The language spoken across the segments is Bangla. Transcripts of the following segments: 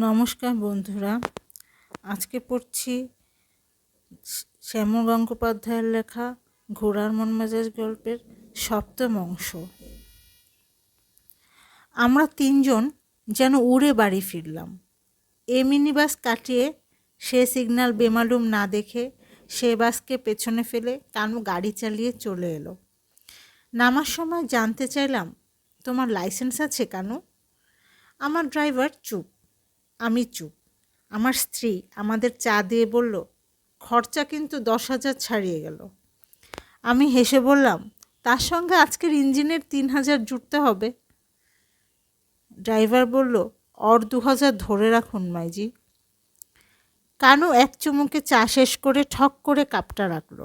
নমস্কার বন্ধুরা, আজকে পড়ছি শ্যামল গঙ্গোপাধ্যায়ের লেখা ঘোড়ার মন মেজাজ গল্পের সপ্তম অংশ। আমরা তিনজন যেন উড়ে বাড়ি ফিরলাম। এ মিনি বাস কাটিয়ে সে সিগন্যাল বেমালুম না দেখে সে বাসকে পেছনে ফেলে কানু গাড়ি চালিয়ে চলে এলো। নামার সময় জানতে চাইলাম, তোমার লাইসেন্স আছে কানু? আমার ড্রাইভার চুপ। আমি চুপ। আমার স্ত্রী আমাদের চা দিয়ে বলল, খরচা কিন্তু দশ হাজার ছাড়িয়ে গেল। আমি হেসে বললাম, তার সঙ্গে আজকের ইঞ্জিনের তিন হাজার জুটতে হবে। ড্রাইভার বলল, অর দু হাজার ধরে রাখুন মাইজি। কানু এক চুমুকে চা শেষ করে ঠক করে কাপটা রাখল।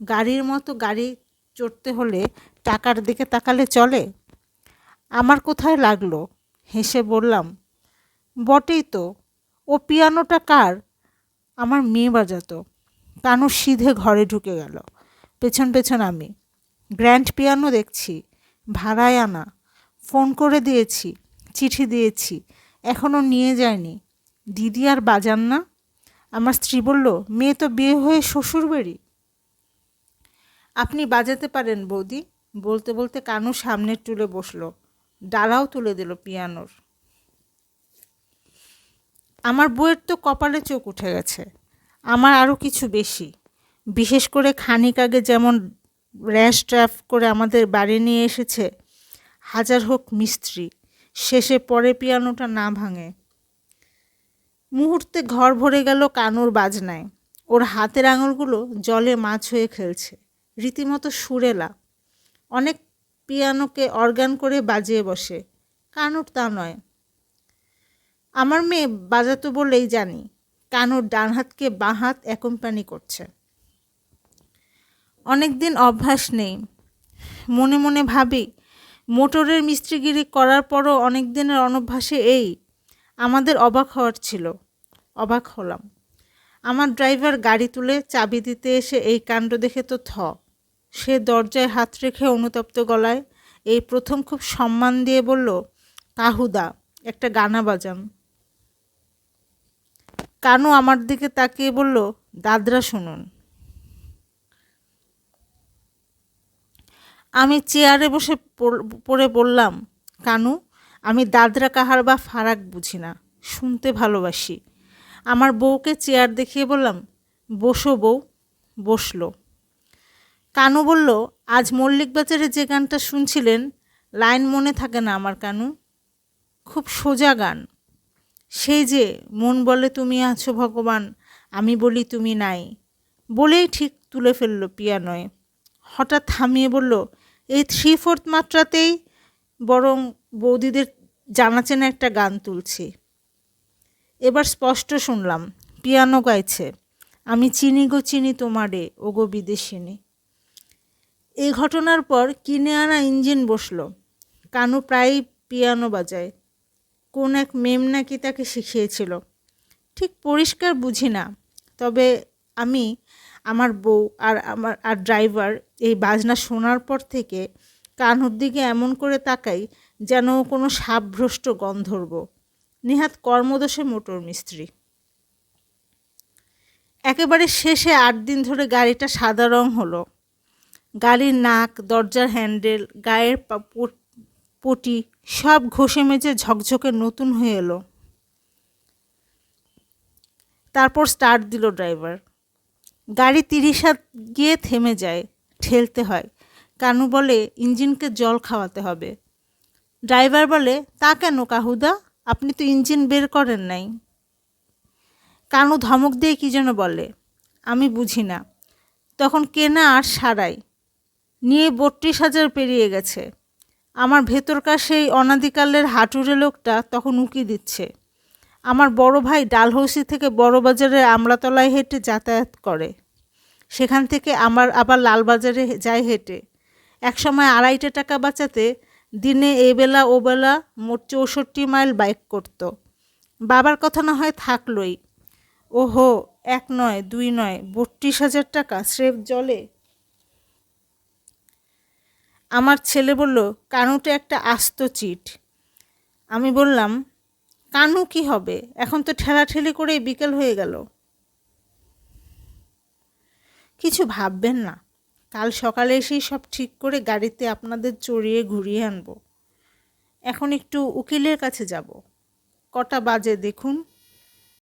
গাড়ির মতো গাড়ি চড়তে হলে টাকার দিকে তাকালে চলে। আমার কোথায় লাগল? হেসে বললাম বটেই তো। ও পিয়ানোটা কার? আমার মেয়ে বাজাতো। কানু সিধে ঘরে ঢুকে গেল। পেছন পেছন আমি। গ্র্যান্ড পিয়ানো দেখছি। ভাড়ায় আনা। ফোন করে দিয়েছি। চিঠি দিয়েছি। এখনও নিয়ে যায়নি। দিদি আর বাজান না? আমার স্ত্রী বলল, মেয়ে তো বিয়ে হয়ে শ্বশুর বাড়ি? আপনি বাজাতে পারেন বৌদি। বলতে বলতে কানু সামনের টুলে বসল। ডালাও তুলে দিল পিয়ানোর। আমার বইয়ের তো কপালে চোখ উঠে গেছে। আমার আরও কিছু বেশি। বিশেষ করে খানিক আগে যেমন র্যাশ ড্রাফ করে আমাদের বাড়ি নিয়ে এসেছে, হাজার হোক মিস্ত্রি, শেষে পরে পিয়ানোটা না ভাঙে। মুহূর্তে ঘর ভরে গেল কানুর বাজনায়। ওর হাতের আঙুলগুলো জলে মাছ হয়ে খেলছে। রীতিমতো সুরেলা। অনেক পিয়ানোকে অর্গান করে বাজিয়ে বসে। কানুর তা নয়। আমার মেয়ে বাজাতো বলেই জানি কানুর ডান হাতকে বাঁ হাত অ্যাকম্পানি করছে। অনেক দিন অভ্যাস নেই। মনে মনে ভাবি, মোটরের মিস্ত্রিগিরি করার পরও অনেক দিনের অনভ্যাসে এই, আমাদের অবাক হওয়ার ছিল। অবাক হলাম। আমার ড্রাইভার গাড়ি তুলে চাবি দিতে এসে এই কাণ্ড দেখে তো থ। সে দরজায় হাত রেখে অনুতপ্ত গলায় এই প্রথম খুব সম্মান দিয়ে বলল, তাহুদা, একটা গানা বাজান। কানু আমার দিকে তাকিয়ে বলল, দাদরা, শুনুন। আমি চেয়ারে বসে পড়ে বললাম, কানু, আমি দাদরা কাহার বা ফারাক বুঝি না, শুনতে ভালোবাসি। আমার বউকে চেয়ার দেখিয়ে বললাম, বসো বউ, বসল। কানু বলল, আজ মল্লিক বাজারে যে গানটা শুনছিলেন, লাইন মনে থাকে না আমার কানু। খুব সোজা গান। সেই যে, মন বলে তুমি আছো ভগবান, আমি বলি তুমি নাই। বলেই ঠিক তুলে ফেলল পিয়ানোয়। হঠাৎ থামিয়ে বলল, এই থ্রি ফোর্থ মাত্রাতেই বরং বৌদিদের জানা চেনা একটা গান তুলছি। এবার স্পষ্ট শুনলাম, পিয়ানো গাইছে, আমি চিনি গো, চিনি তোমারে, ওগো বিদেশিনী। এই ঘটনার পর কিনে আনা ইঞ্জিন বসল। কানু প্রায়ই পিয়ানো বাজায়। কোন এক মেম নাকি তাকে শিখিয়েছিল। ঠিক পরিষ্কার বুঝি না, তবে আমি, আমার বউ আর আমার, আর ড্রাইভার এই বাজনা শোনার পর থেকে কানুর দিকে এমন করে তাকাই যেন কোনো সাবভ্রষ্ট গন্ধর্ব। নিহাত কর্মদোষে মোটর মিস্ত্রি। একেবারে শেষে আট দিন ধরে গাড়িটা সাদা রং হলো। গাড়ির নাক, দরজার হ্যান্ডেল গায়ের পটি সব ঘষে মেজে ঝকঝকে নতুন হয়ে এলো। তারপর স্টার্ট দিল ড্রাইভার গাড়ি তিরিশ হাত গিয়ে থেমে যায়, ঠেলতে হয়। কানু বলে, ইঞ্জিনকে জল খাওয়াতে হবে। ড্রাইভার বলে, তা কেন কাহুদা? আপনি তো ইঞ্জিন বের করেন নাই। কানু ধমক দিয়ে কী যেন বলে, আমি বুঝি না। তখন কেনা আর সারাই। নিয়ে বত্রিশ হাজার পেরিয়ে গেছে। আমার ভেতরকার সেই অনাদিকালের হাঁটুরে লোকটা তখন উঁকি দিচ্ছে। আমার বড় ভাই ডালহৌসি থেকে বড়বাজারের আমলাতলায় হেঁটে যাতায়াত করে। সেখান থেকে আমার আবার লালবাজারে যায় হেঁটে। একসময় আড়াইটা টাকা বাঁচাতে দিনে এবেলা ওবেলা মোট চৌষট্টি মাইল বাইক করত। বাবার কথা না হয় থাকলই। ওহো, এক নয়, দুই নয়, বত্রিশ হাজার টাকা স্রেফ জলে আমার ছেলে বলল কানুটা একটা আস্ত চিট। আমি বললাম, কানু কি হবে? এখন তো ঠেলাঠেলি করে বিকেল হয়ে গেল। কিছু ভাববেন না। কাল সকালে এসেই সব ঠিক করে গাড়িতে আপনাদের চড়িয়ে ঘুরিয়ে আনব। এখন একটু উকিলের কাছে যাব। কটা বাজে দেখুন।